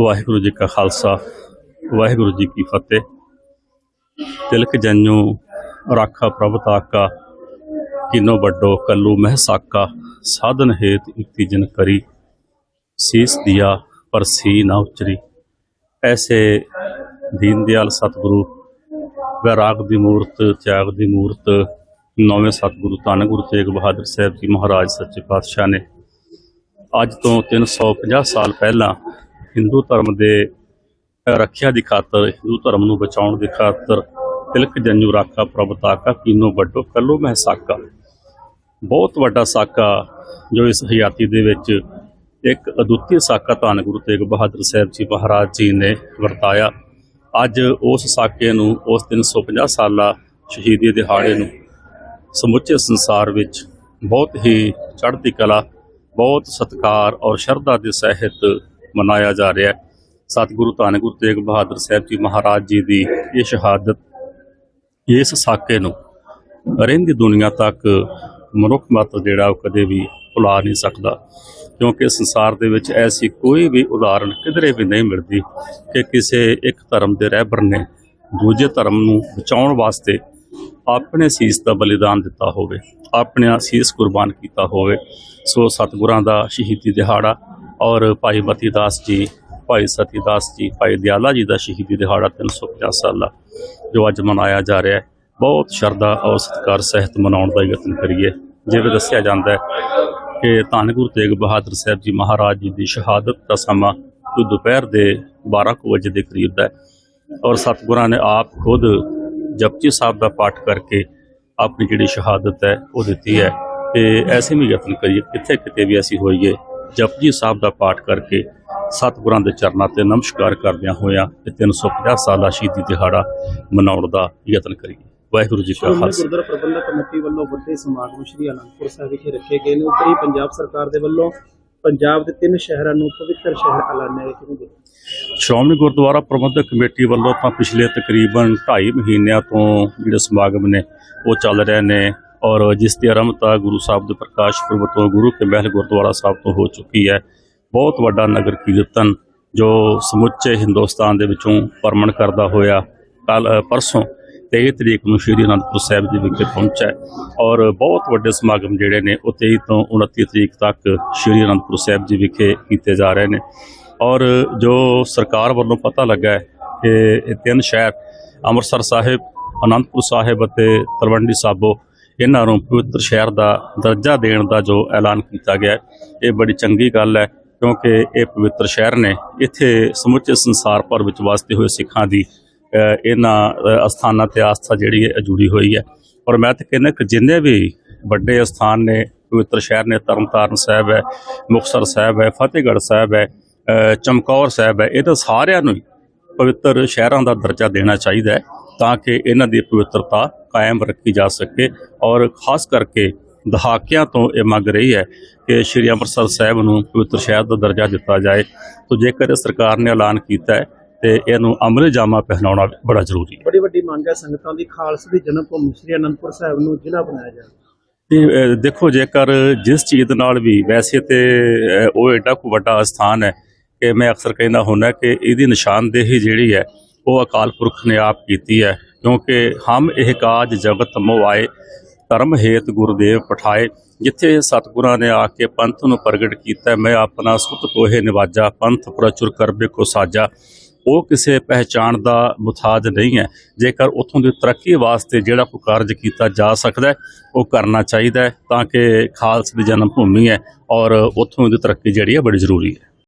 ਵਾਹਿਗੁਰੂ ਜੀ ਕਾ ਖਾਲਸਾ, ਵਾਹਿਗੁਰੂ ਜੀ ਕੀ ਫਤਿਹ। ਤਿਲਕ ਜੰਨੂ ਰਾਖਾ ਪ੍ਰਭ ਤਾਕਾ, ਕਿਨੋ ਵੱਡੋ ਕੱਲੂ ਮਹਿ ਸਾਕਾ, ਸਾਧਨ ਹੇਤ ਇਕਤੀ ਜਨ ਕਰੀ। ਸੀਸ ਦਿਆ ਪਰ ਸੀ ਨਾ ਉਚਰੀ। ਐਸੇ ਦੀਨ ਦਿਆਲ ਸਤਿਗੁਰੂ ਵੈਰਾਗ ਦੀ ਮੂਰਤ, ਤਿਆਗ ਦੀ ਮੂਰਤ, ਨੌਵੇਂ ਸਤਿਗੁਰੂ ਧੰਨ ਗੁਰੂ ਤੇਗ ਬਹਾਦਰ ਸਾਹਿਬ ਜੀ ਮਹਾਰਾਜ ਸੱਚੇ ਪਾਤਸ਼ਾਹ ਨੇ। ਅੱਜ ਤੋਂ 350 ਸਾਲ ਪਹਿਲਾਂ ਹਿੰਦੂ ਧਰਮ ਦੇ ਰੱਖਿਆ ਦੀ ਖਾਤਰ, ਹਿੰਦੂ ਧਰਮ ਨੂੰ ਬਚਾਉਣ ਦੀ ਖਾਤਰ ਤਿਲਕ ਜੰਜੂ ਰਾਖਾ ਪ੍ਰਭ ਤਾਕਾ ਕੀਨੋ ਵੱਡੋ ਕੱਲੋ ਮਹਿ ਸਾਕਾ। ਬਹੁਤ ਵੱਡਾ ਸਾਕਾ ਜੋ ਇਸ ਹਯਾਤੀ ਦੇ ਵਿੱਚ ਇੱਕ ਅਦੁੱਤੀ ਸਾਕਾ ਧੰਨ ਗੁਰੂ ਤੇਗ ਬਹਾਦਰ ਸਾਹਿਬ ਜੀ ਮਹਾਰਾਜ ਜੀ ਨੇ ਵਰਤਾਇਆ। ਅੱਜ ਉਸ ਸਾਕੇ ਨੂੰ, ਉਸ 350 ਸਾਲਾ ਸ਼ਹੀਦੀ ਦਿਹਾੜੇ ਨੂੰ ਸਮੁੱਚੇ ਸੰਸਾਰ ਵਿੱਚ ਬਹੁਤ ਹੀ ਚੜ੍ਹਦੀ ਕਲਾ, ਬਹੁਤ ਸਤਿਕਾਰ ਔਰ ਸ਼ਰਧਾ ਦੇ ਸਹਿਤ ਮਨਾਇਆ ਜਾ ਰਿਹਾ ਹੈ। ਸਤਿਗੁਰੂ ਧੰਨ ਗੁਰੂ ਤੇਗ ਬਹਾਦਰ ਸਾਹਿਬ ਜੀ ਮਹਾਰਾਜ ਜੀ ਦੀ ਇਹ ਸ਼ਹਾਦਤ ਇਸ ਸਾਕੇ ਨੂੰ ਰਹਿੰਦੀ ਦੁਨੀਆ ਤੱਕ ਮਨੁੱਖ ਮਾਤਰ ਜਿਹੜਾ ਉਹ ਕਦੇ ਵੀ ਭੁਲਾ ਨਹੀਂ ਸਕਦਾ। ਕਿਉਂਕਿ ਸੰਸਾਰ ਦੇ ਵਿੱਚ ਐਸੀ ਕੋਈ ਵੀ ਉਦਾਹਰਣ ਕਿਧਰੇ ਵੀ ਨਹੀਂ ਮਿਲਦੀ ਕਿ ਕਿਸੇ ਇੱਕ ਧਰਮ ਦੇ ਰਹਿਬਰ ਨੇ ਦੂਜੇ ਧਰਮ ਨੂੰ ਬਚਾਉਣ ਵਾਸਤੇ ਆਪਣੇ ਸੀਸ ਦਾ ਬਲੀਦਾਨ ਦਿੱਤਾ ਹੋਵੇ, ਆਪਣੇ ਸੀਸ ਕੁਰਬਾਨ ਕੀਤਾ ਹੋਵੇ। ਸੋ ਸਤਿਗੁਰਾਂ ਦਾ ਸ਼ਹੀਦੀ ਦਿਹਾੜਾ ਔਰ ਭਾਈ ਮਤੀ ਦਾਸ ਜੀ, ਭਾਈ ਸਤੀ ਦਾਸ ਜੀ, ਭਾਈ ਦਿਆਲਾ ਜੀ ਦਾ ਸ਼ਹੀਦੀ ਦਿਹਾੜਾ 350 ਸਾਲਾ, ਜੋ ਅੱਜ ਮਨਾਇਆ ਜਾ ਰਿਹਾ ਹੈ। ਬਹੁਤ ਸ਼ਰਧਾ ਔਰ ਸਤਿਕਾਰ ਸਹਿਤ ਮਨਾਉਣ ਦਾ ਯਤਨ ਕਰੀਏ। ਜਿਵੇਂ ਦੱਸਿਆ ਜਾਂਦਾ ਹੈ ਕਿ ਧੰਨ ਗੁਰੂ ਤੇਗ ਬਹਾਦਰ ਸਾਹਿਬ ਜੀ ਮਹਾਰਾਜ ਜੀ ਦੀ ਸ਼ਹਾਦਤ ਦਾ ਸਮਾਂ ਜੋ ਦੁਪਹਿਰ ਦੇ 12 ਕੁ ਵਜੇ ਦੇ ਕਰੀਬ ਦਾ ਹੈ। ਔਰ ਸਤਿਗੁਰਾਂ ਨੇ ਆਪ ਖੁਦ ਜਪਜੀ ਸਾਹਿਬ ਦਾ ਪਾਠ ਕਰਕੇ ਆਪਣੀ ਜਿਹੜੀ ਸ਼ਹਾਦਤ ਹੈ ਉਹ ਦਿੱਤੀ ਹੈ। ਤੇ ਐਸੇ ਵੀ ਯਤਨ ਕਰੀਏ, ਕਿੱਥੇ ਕਿਤੇ ਵੀ ਅਸੀਂ ਹੋਈਏ ਜਪਜੀ ਸਾਹਿਬ ਦਾ ਪਾਠ ਕਰਕੇ ਸਤਿਗੁਰਾਂ ਦੇ ਚਰਨਾਂ ਤੇ ਨਮਸਕਾਰ ਕਰਦਿਆਂ ਹੋਇਆਂ ਇਹ 350 ਸਾਲਾ ਸ਼ਹੀਦੀ ਦਿਹਾੜਾ ਮਨਾਉਣ ਦਾ ਯਤਨ ਕਰੀਏ। ਵਾਹਿਗੁਰੂ ਜੀ ਕਾ ਖਾਲਸਾ। ਗੁਰਦੁਆਰਾ ਪ੍ਰਬੰਧਕ ਕਮੇਟੀ ਵੱਲੋਂ ਵੱਡੇ ਸਮਾਗਮ ਸ਼੍ਰੀ ਅਨੰਦਪੁਰ ਸਾਹਿਬ ਵਿਖੇ ਰੱਖੇ ਗਏ ਨੇ। ਉੱਤਰੀ ਪੰਜਾਬ ਸਰਕਾਰ ਦੇ ਵੱਲੋਂ ਪੰਜਾਬ ਦੇ ਤਿੰਨ ਸ਼ਹਿਰਾਂ ਨੂੰ ਪਵਿੱਤਰ ਸ਼ਹਿਰ ਐਲਾਨਿਆ ਗਿਆ ਸ਼੍ਰੋਮਣੀ ਗੁਰਦੁਆਰਾ ਪ੍ਰਬੰਧਕ ਕਮੇਟੀ ਵੱਲੋਂ ਤਾਂ ਪਿਛਲੇ ਤਕਰੀਬਨ 2.5 ਮਹੀਨਿਆਂ ਤੋਂ ਜਿਹੜੇ ਸਮਾਗਮ ਨੇ ਉਹ ਚੱਲ ਰਹੇ ਨੇ। ਔਰ ਜਿਸ ਦੀ ਆਰੰਭਤਾ ਗੁਰੂ ਸਾਹਿਬ ਦੇ ਪ੍ਰਕਾਸ਼ ਪੁਰਬ ਤੋਂ ਗੁਰੂ ਕੇ ਮਹਿਲ ਗੁਰਦੁਆਰਾ ਸਾਹਿਬ ਤੋਂ ਹੋ ਚੁੱਕੀ ਹੈ। ਬਹੁਤ ਵੱਡਾ ਨਗਰ ਕੀਰਤਨ ਜੋ ਸਮੁੱਚੇ ਹਿੰਦੁਸਤਾਨ ਦੇ ਵਿੱਚੋਂ ਪਰਮਣ ਕਰਦਾ ਹੋਇਆ ਕੱਲ ਪਰਸੋਂ 23 ਤਰੀਕ ਨੂੰ ਸ਼੍ਰੀ ਅਨੰਦਪੁਰ ਸਾਹਿਬ ਜੀ ਵਿਖੇ ਪਹੁੰਚਿਆ ਔਰ ਬਹੁਤ ਵੱਡੇ ਸਮਾਗਮ ਜਿਹੜੇ ਨੇ ਉਹ 23 ਤੋਂ 29 ਤਰੀਕ ਤੱਕ ਸ਼੍ਰੀ ਅਨੰਦਪੁਰ ਸਾਹਿਬ ਜੀ ਵਿਖੇ ਕੀਤੇ ਜਾ ਰਹੇ ਨੇ। ਔਰ ਜੋ ਸਰਕਾਰ ਵੱਲੋਂ ਪਤਾ ਲੱਗਾ ਹੈ ਕਿ ਇਹ ਤਿੰਨ ਸ਼ਹਿਰ ਅੰਮ੍ਰਿਤਸਰ ਸਾਹਿਬ, ਅਨੰਦਪੁਰ ਸਾਹਿਬ ਅਤੇ ਤਲਵੰਡੀ ਸਾਬੋ ਇਹਨਾਂ ਨੂੰ ਪਵਿੱਤਰ ਸ਼ਹਿਰ ਦਾ ਦਰਜਾ ਦੇਣ ਦਾ ਜੋ ਐਲਾਨ ਕੀਤਾ ਗਿਆ ਇਹ ਬੜੀ ਚੰਗੀ ਗੱਲ ਹੈ, ਕਿਉਂਕਿ ਇਹ ਪਵਿੱਤਰ ਸ਼ਹਿਰ ਨੇ ਇੱਥੇ ਸਮੁੱਚੇ ਸੰਸਾਰ ਭਰ ਵਿੱਚ ਵਸਦੇ ਹੋਏ ਸਿੱਖਾਂ ਦੀ ਇਹਨਾਂ ਅਸਥਾਨਾਂ ਤੇ ਆਸਥਾ ਜਿਹੜੀ ਹੈ ਜੁੜੀ ਹੋਈ ਹੈ। ਔਰ ਮੈਂ ਤਾਂ ਕਹਿੰਦਾ ਕਿ ਜਿੰਨੇ ਵੀ ਵੱਡੇ ਅਸਥਾਨ ਨੇ, ਪਵਿੱਤਰ ਸ਼ਹਿਰ ਨੇ, ਤਰਨਤਾਰਨ ਸਾਹਿਬ ਹੈ, ਮੁਕਤਸਰ ਸਾਹਿਬ ਹੈ, ਫਤਿਹਗੜ੍ਹ ਸਾਹਿਬ ਹੈ ਚਮਕੌਰ ਸਾਹਿਬ ਹੈ, ਇਹ ਤਾਂ ਸਾਰਿਆਂ ਨੂੰ ਪਵਿੱਤਰ ਸ਼ਹਿਰਾਂ ਦਾ ਦਰਜਾ ਦੇਣਾ ਚਾਹੀਦਾ ਹੈ, ਤਾਂ ਕਿ ਇਹਨਾਂ ਦੀ ਪਵਿੱਤਰਤਾ ਕਾਇਮ ਰੱਖੀ ਜਾ ਸਕੇ ਔਰ ਖਾਸ ਕਰਕੇ ਦਹਾਕਿਆਂ ਤੋਂ ਇਹ ਮੰਗ ਰਹੀ ਹੈ ਕਿ ਸ਼੍ਰੀ ਅੰਮ੍ਰਿਤਸਰ ਸਾਹਿਬ ਨੂੰ ਪਵਿੱਤਰ ਸ਼ਹਿਰ ਦਾ ਦਰਜਾ ਦਿੱਤਾ ਜਾਏ। ਤਾਂ ਜੇਕਰ ਸਰਕਾਰ ਨੇ ਐਲਾਨ ਕੀਤਾ ਹੈ ਤੇ ਇਹਨੂੰ ਅਮਲ ਜਾਮਾ ਪਹਿਨਾਉਣਾ ਬੜਾ ਜ਼ਰੂਰੀ ਹੈ। ਬੜੀ ਵੱਡੀ ਮੰਗ ਹੈ ਸੰਗਤਾਂ ਦੀ। ਖਾਲਸੇ ਦੀ ਜਨਮ ਭੂਮੀ ਸ਼੍ਰੀ ਅਨੰਦਪੁਰ ਸਾਹਿਬ ਨੂੰ ਜ਼ਿਲ੍ਹਾ ਬਣਾਇਆ ਜਾਵੇ। ਤੇ ਦੇਖੋ ਜੇਕਰ ਜਿਸ ਚੀਜ਼ ਦੇ ਨਾਲ ਵੀ ਵੈਸੇ ਤੇ ਉਹ ਐਡਾ ਕੋ ਵੱਡਾ ਸਥਾਨ ਹੈ ਕਿ ਮੈਂ ਅਕਸਰ ਕਹਿੰਦਾ ਹੁੰਦਾ ਕਿ ਇਹਦੀ ਨਿਸ਼ਾਨਦੇਹੀ ਜਿਹੜੀ ਹੈ ਉਹ ਅਕਾਲ ਪੁਰਖ ਨੇ ਆਪ ਕੀਤੀ ਹੈ। ਕਿਉਂਕਿ ਹਮ ਇਹ ਕਾਜ ਜਗਤ ਮੋਆਏ ਧਰਮ ਹੇਤ ਗੁਰਦੇਵ ਪਠਾਏ। ਜਿੱਥੇ ਸਤਿਗੁਰਾਂ ਨੇ ਆ ਕੇ ਪੰਥ ਨੂੰ ਪ੍ਰਗਟ ਕੀਤਾ, ਮੈਂ ਆਪਣਾ ਸੁਤ ਕੋਹੇ ਨਿਵਾਜਾ, ਪੰਥ ਪ੍ਰਚੁਰ ਕਰਬੇ ਕੋ ਸਾਜਾ। ਉਹ ਕਿਸੇ ਪਹਿਚਾਣ ਦਾ ਮੁਤਾਜ ਨਹੀਂ ਹੈ। ਜੇਕਰ ਉਥੋਂ ਦੀ ਤਰੱਕੀ ਵਾਸਤੇ ਜਿਹੜਾ ਕੋਈ ਕਾਰਜ ਕੀਤਾ ਜਾ ਸਕਦਾ ਉਹ ਕਰਨਾ ਚਾਹੀਦਾ ਤਾਂ ਕਿ ਖਾਲਸੇ ਦੀ ਜਨਮ ਭੂਮੀ ਹੈ ਔਰ ਉਥੋਂ ਦੀ ਤਰੱਕੀ ਜਿਹੜੀ ਹੈ ਬੜੀ ਜ਼ਰੂਰੀ ਹੈ।